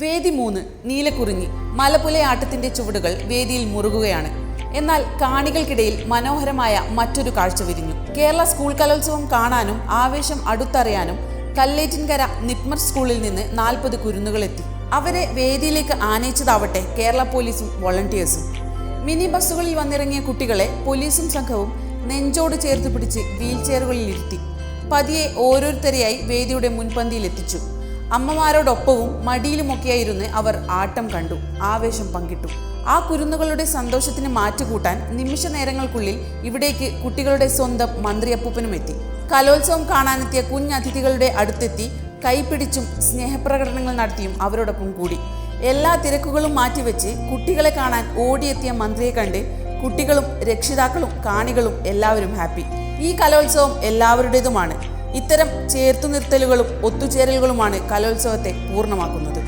വേദി മൂന്ന് നീലക്കുറിഞ്ഞി. മലപുലയാട്ടത്തിന്റെ ചുവടുകൾ വേദിയിൽ മുറുകുകയാണ്. എന്നാൽ കാണികൾക്കിടയിൽ മനോഹരമായ മറ്റൊരു കാഴ്ച വിരിഞ്ഞു. കേരള സ്കൂൾ കലോത്സവം കാണാനും ആവേശം അടുത്തറിയാനും കല്ലേറ്റിൻകര നിപ്മർ സ്കൂളിൽ നിന്ന് നാൽപ്പത് കുരുന്നുകൾ എത്തി. അവരെ വേദിയിലേക്ക് ആനയിച്ചതാവട്ടെ കേരള പോലീസും വോളണ്ടിയേഴ്സും. മിനി ബസ്സുകളിൽ വന്നിറങ്ങിയ കുട്ടികളെ പോലീസും സംഘവും നെഞ്ചോട് ചേർത്ത് പിടിച്ച് വീൽ ചെയറുകളിൽ ഇരുത്തി പതിയെ ഓരോരുത്തരെയായി വേദിയുടെ മുൻപന്തിയിൽ എത്തിച്ചു അമ്മമാരോടൊപ്പവും മടിയിലുമൊക്കെയായിരുന്ന് അവർ ആട്ടം കണ്ടു ആവേശം പങ്കിട്ടു. ആ കുരുന്നുകളുടെ സന്തോഷത്തിന് മാറ്റുകൂട്ടാൻ നിമിഷ നേരങ്ങൾക്കുള്ളിൽ ഇവിടേക്ക് കുട്ടികളുടെ സ്വന്തം മന്ത്രിയപ്പൂപ്പനും എത്തി. കലോത്സവം കാണാനെത്തിയ കുഞ്ഞതിഥികളുടെ അടുത്തെത്തി കൈപിടിച്ചും സ്നേഹപ്രകടനങ്ങൾ നടത്തിയും അവരോടൊപ്പം കൂടി. എല്ലാ തിരക്കുകളും മാറ്റിവെച്ച് കുട്ടികളെ കാണാൻ ഓടിയെത്തിയ മന്ത്രിയെ കണ്ട് കുട്ടികളും രക്ഷിതാക്കളും കാണികളും എല്ലാവരും ഹാപ്പി. ഈ കലോത്സവം എല്ലാവരുടേതുമാണ്. ഇത്തരം ചേർത്തുനിർത്തലുകളും ഒത്തുചേരലുകളുമാണ് കലോത്സവത്തെ പൂർണമാക്കുന്നത്.